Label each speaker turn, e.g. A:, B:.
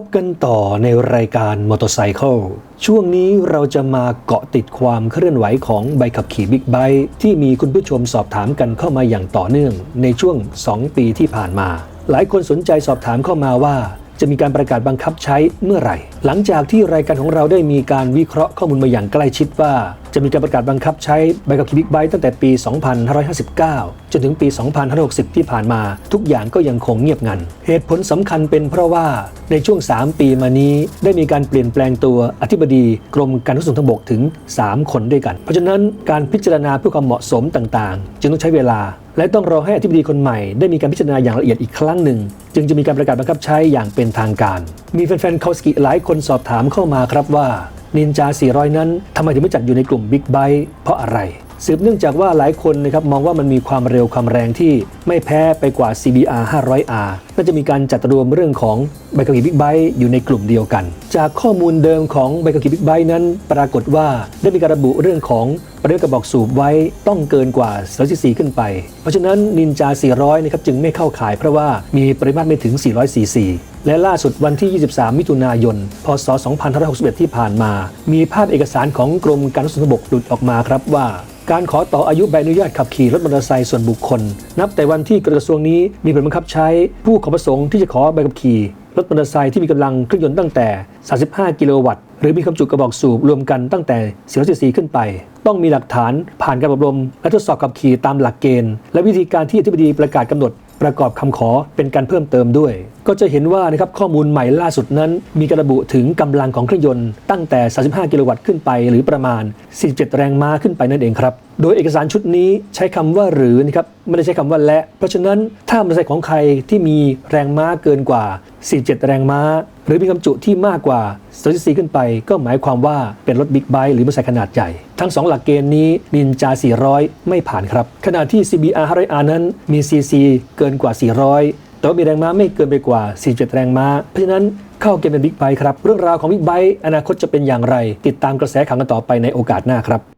A: พบกันต่อในรายการมอเตอร์ไซค์ช่วงนี้เราจะมาเกาะติดความเคลื่อนไหวของใบขับขี่บิ๊กไบค์ที่มีคุณผู้ชมสอบถามกันเข้ามาอย่างต่อเนื่องในช่วง 2 ปีที่ผ่านมา หลายคนสนใจสอบถามเข้ามาว่า จะมีการประกาศบังคับใช้เมื่อไหร่ หลังจากที่รายการของเราได้มีการวิเคราะห์ข้อมูลมาอย่างใกล้ชิดว่า จะมีการประกาศบังคับใช้ใบขับขี่บิ๊กไบค์ตั้งแต่ปี 2559 จนถึงปี 2560 ที่ผ่านมา ทุกอย่างก็ยังคงเงียบงัน เหตุผลสำคัญเป็นเพราะว่าในช่วง 3 ปีมานี้ได้มีการเปลี่ยนแปลงตัวอธิบดีกรมการขนส่งทางบกถึง 3 คนด้วยกัน เพราะฉะนั้นการพิจารณาเพื่อความเหมาะสมต่างๆ จึงต้องใช้เวลา และต้องรอให้อธิบดีคนใหม่ ได้มีการพิจารณาอย่างละเอียดอีกครั้งหนึ่ง จึงจะมีการประกาศบังคับใช้อย่างเป็นทางการ มีแฟนๆคาสกิหลายคนสอบถามเข้ามาครับว่านินจา 400 นั้นทำไมถึงไม่จัดอยู่ในกลุ่มบิ๊กไบค์เพราะอะไร สืบเนื่องจากว่าหลายคนนะครับมองว่ามันมีความเร็วความแรงที่ไม่แพ้ไปกว่า CBR 500R น่าจะมีการจัดรวมเรื่องของใบขับขี่บิ๊กไบค์อยู่ในกลุ่มเดียวกัน จากข้อมูลเดิมของใบขับขี่บิ๊กไบค์นั้น ปรากฏว่าได้มีการระบุเรื่องของปริมาณกระบอกสูบไว้ต้องเกินกว่า100ซีซีขึ้นไป เพราะฉะนั้นนินจา 400 นะครับจึงไม่เข้าข่ายเพราะว่ามีปริมาตรไม่ถึง 400 ซีซีและล่าสุดวันที่ 23 มิถุนายน พศ 2561 ที่ผ่านมา มีภาพเอกสารของกรมการขนส่งทางบกหลุดออกมาครับว่า การขอต่ออายุใบอนุญาตขับขี่รถมอเตอร์ไซค์ส่วนบุคคล นับแต่วันที่กระทรวงนี้มีผลบังคับใช้ผู้ขอประสงค์ที่จะขอใบขับขี่รถมอเตอร์ไซค์ที่มีกำลังเครื่องยนต์ตั้งแต่ 35 กิโลวัตต์ หรือมีความจุกระบอกสูบรวมกันตั้งแต่400ขึ้นไป ต้องมีหลักฐานผ่านการอบรม และทดสอบขับขี่ตามหลักเกณฑ์ และวิธีการที่อธิบดีประกาศกำหนด ประกอบคำขอเป็นการเพิ่มเติมด้วย ก็จะเห็นว่านะครับข้อมูลใหม่ล่าสุดนั้น มีการระบุถึงกำลังของเครื่องยนต์ตั้งแต่ 35 กิโลวัตต์ขึ้นไป หรือประมาณ 47 แรงม้าขึ้นไปนั่นเองครับ โดยเอกสารชุดนี้ใช้คำว่าหรือนะครับไม่ได้ใช้คำว่าและ เพราะฉะนั้นถ้ามอเตอร์ไซค์ของใครที่มีแรงม้าเกินกว่า 47 แรงม้า หรือมีความจุที่มากกว่า2 c ขึ้นไป ก็หมายความว่าเป็นรถบิ๊กไบค์หรือมอเตอร์ไซค์ขนาดใหญ่ ทั้ง 2 หลักเกณฑ์นี้นินจา 400 ไม่ผ่านครับ ขณะที่ CBR 500R นั้นมี CC เกินกว่า 400 แต่ว่ามีแรงม้าไม่เกินไปกว่า 47 แรงม้า เพราะฉะนั้นเข้าเกมเป็นบิ๊กไบค์ครับ เรื่องราวของบิ๊กไบค์อนาคตจะเป็นอย่างไร ติดตามกระแสข่าวกันต่อไปในโอกาสหน้าครับ